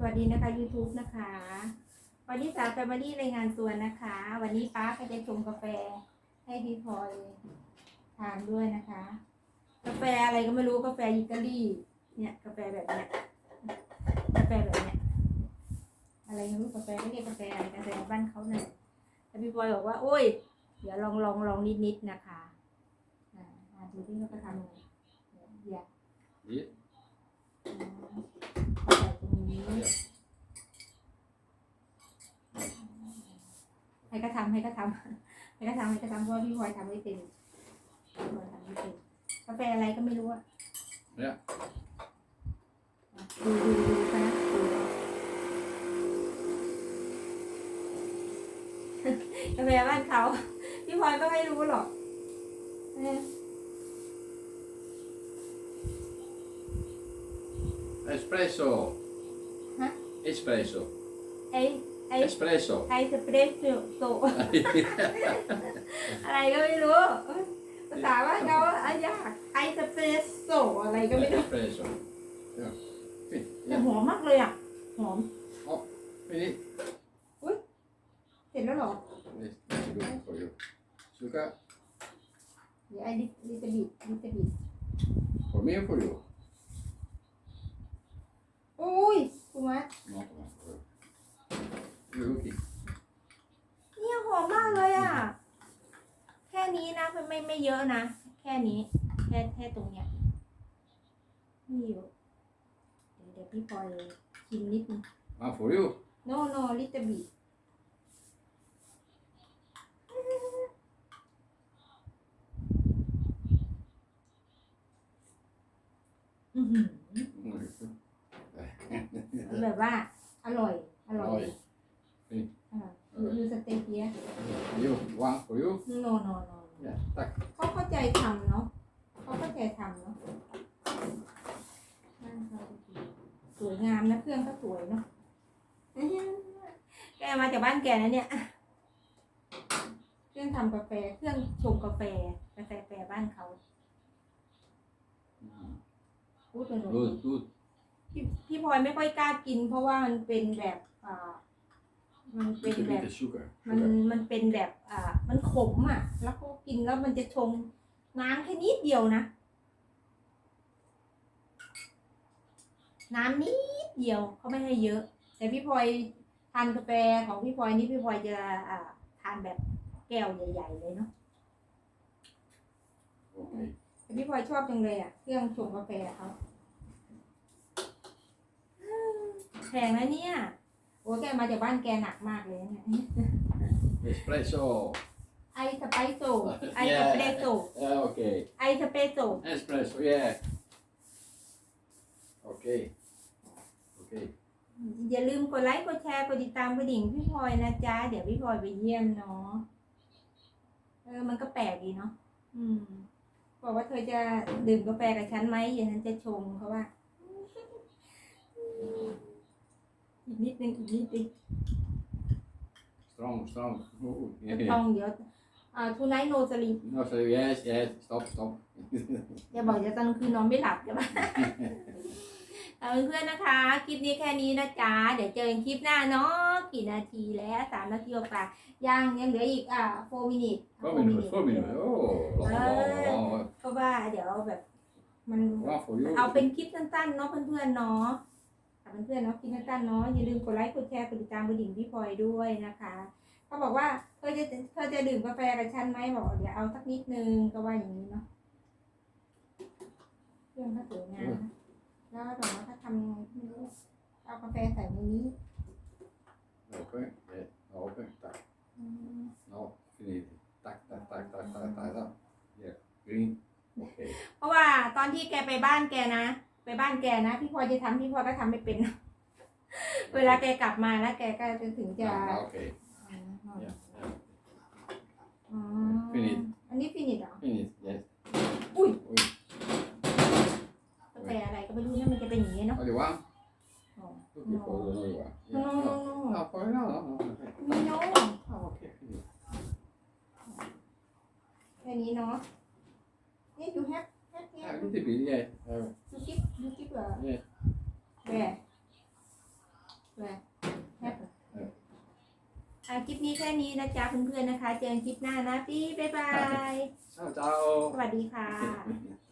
สวัสดีนะคะ YouTube นะคะ วันนี้สาวแฟมิลี่รายงานตัวนะคะ วันนี้ป้าก็จะชงกาแฟให้พี่พลอยทานด้วยนะคะ กาแฟอะไรก็ไม่รู้กาแฟอิตาลีเนี่ยกาแฟแบบเนี้ยกาแฟแบบเนี้ยอะไรไม่รู้กาแฟไม่เรียกาแฟอะไรกาแฟบ้านเขาเนี่ยแต่พี่พลอยบอกว่า โอ้ย เดี๋ยวลองลองลองนิดนิดนะคะอ่าอ่าดูที่เขาจะทำยังไงเดี๋ยว Hier. เอาใส่ตรงนี้ให้ก็ทำให้ก็ทำให้ก็ทำให้ก็ทำเพราะว่าพี่พลอยทำไม่เป็นพี่พลอยทำไม่เป็นกาแฟอะไรก็ไม่รู้อะ Ja. ดูดูดูกันนะดูกาแฟบ้านเขา พี่พลอยก็ไม่รู้หรอกเออ Espresso. Huh? Espresso. ไอไอ Espresso. ไอสเปรสโซอะไรก็ไม่รู้ ภาษาว่านเขาอะยากไอสเปรสโซอะไรก็ไม่รู้ Espresso. Ja. Fint. แต่ Ja. หอมมากเลยอะ หอม Finish. เสร็จแล้วเหรอ This is good for you. Sugar. เดี๋ยวไอลิลิตบิดลิตบิด For me or for you? โอ้ยคุณมัด Not one for you. You're looking. เนี่ยหอมมากเลยอะ แค่ นี้นะมันไม่ไม่เยอะนะ แค่นี้ แค่แค่ตรงเนี้ยไม่เยอะเดี๋ยวเดี๋ยวพี่พลอยชิมนิดนึง One for you. no no ลิตบิดอือหือ แบบว่าอร่อย อร่อย Oi. อ่าดูดูสเต็กเนี้ย You. One for you. โนโนโน Ja. Tack. เขาเข้าใจทำเนาะเขาเข้าใจทำเนาะบ้านเขาดีสวยงามนะเครื่องก็สวยเนาะอื้อหือแกมาจากบ้านแกนะเนี่ยเครื่องทำกาแฟเครื่องชงกาแฟกาแฟแปรบ้านเขาพูดเป็น Good, good. พี่พี่พลอยไม่ค่อยกล้ากิน เพราะว่ามันเป็นแบบอ่า มันเป็น Little แบบ bit of sugar. มัน sugar. มันเป็นแบบอ่ามันขมอะ แล้วก็กินแล้วมันจะชงน้ำแค่นิดเดียวนะ น้ำนิดเดียวเขาไม่ให้เยอะ แต่พี่พลอยทานกาแฟของพี่พลอยนี่พี่พลอยจะอ่าทานแบบแก้วใหญ่ ๆ เลยเนาะ Okay. แต่พี่พลอยชอบจังเลยอะ เครื่องชงกาแฟเขาแพงนะเนี่ยโอ้แกมาจากบ้านแกหนักมากเลยเนี่ย Espresso. ไอสไปโซไอสเปรสโซ Yeah, okay. ไอสเปรสโซ Espresso, yeah. Okay. Okay. อย่าลืมกดไลค์กดแชร์กดติดตามกระดิ่งพี่พลอยนะจ๊ะ เดี๋ยวพี่พลอยไปเยี่ยมเนาะเออมันก็แปลกดีเนาะอืม บอกว่าเธอจะดื่มกาแฟกับฉันไหมเดี๋ยวฉันจะชงเขาว่า อีกนิดนึงอีกนิดนึง Strong, strong. Ooh, จะ yeah. ต้องเดี๋ยวอ่าทูไนโนสลีป No, so yes, yes. Stop, stop. อย่าบอกจะตอนกลางคืนนอนไม่หลับใช่ปะเอาเพื่อนๆนะคะ คลิปนี้แค่นี้นะจ๊ะ เดี๋ยวเจอกันคลิปหน้าเนาะ กี่นาทีแล้วสามนาทีกว่าๆยังยังเหลืออีกอ่าโฟมินิต Four minutes, four minutes. Oh, long, long, long. เพราะว่าเดี๋ยวแบบมัน One for you. เอาเป็นคลิปสั้นๆเนาะเพื่อนๆเนาะ ค่ะเพื่อนๆเนาะคลิปสั้นๆเนาะอย่าลืมกดไลค์กดแชร์กดติดตามกระดิ่งพี่พลอยด้วยนะคะเขาบอกว่าเธอจะเธอจะดื่มกาแฟกับฉันไหมบอกเดี๋ยวเอาสักนิดนึงก็ว่าอย่างนี้เนาะเครื่องเขาสวยงามนะแล้วบอกว่าถ้าทำยังไงไม่รู้เอากาแฟใส่ในนี้ Open. Yeah, open. Tack. อืม No, finish. Tack, tack, tack, tack, tack, tack. tack. Yeah. Green. Okay. เพราะว่าตอนที่แกไปบ้านแกนะ ไปบ้านแกนะพี่พลอยจะทำพี่พลอยก็ทำไม่เป็น เวลาแกกลับมาแล้วแกก็จะถึงจะ Ah, okay. Yeah. อ๋อ Finish. อันนี้ฟินิชเหรอ Finish. Yes. อุ้ย Ui. กาแฟอะไรก็ไม่รู้เนี่ยมันจะเป็นอย่างนี้เนาะ Only one. อ๋อ Looking for the only one. โน Yeah. โน No, โน no, for no, no, no. Okay. มีโน Oh, okay. Finish. แค่นี้เนาะนี่ยูแฮปแฮป Ah, little bit. Yeah. Uh, ยูกิฟยูกิฟเหรอ yeah. แหว อ่า คลิปนี้แค่นี้นะจ๊ะเพื่อนๆนะคะ เจอกันคลิปหน้านะพี่บ๊ายบาย ciao ciao สวัสดีค่ะ Ciao.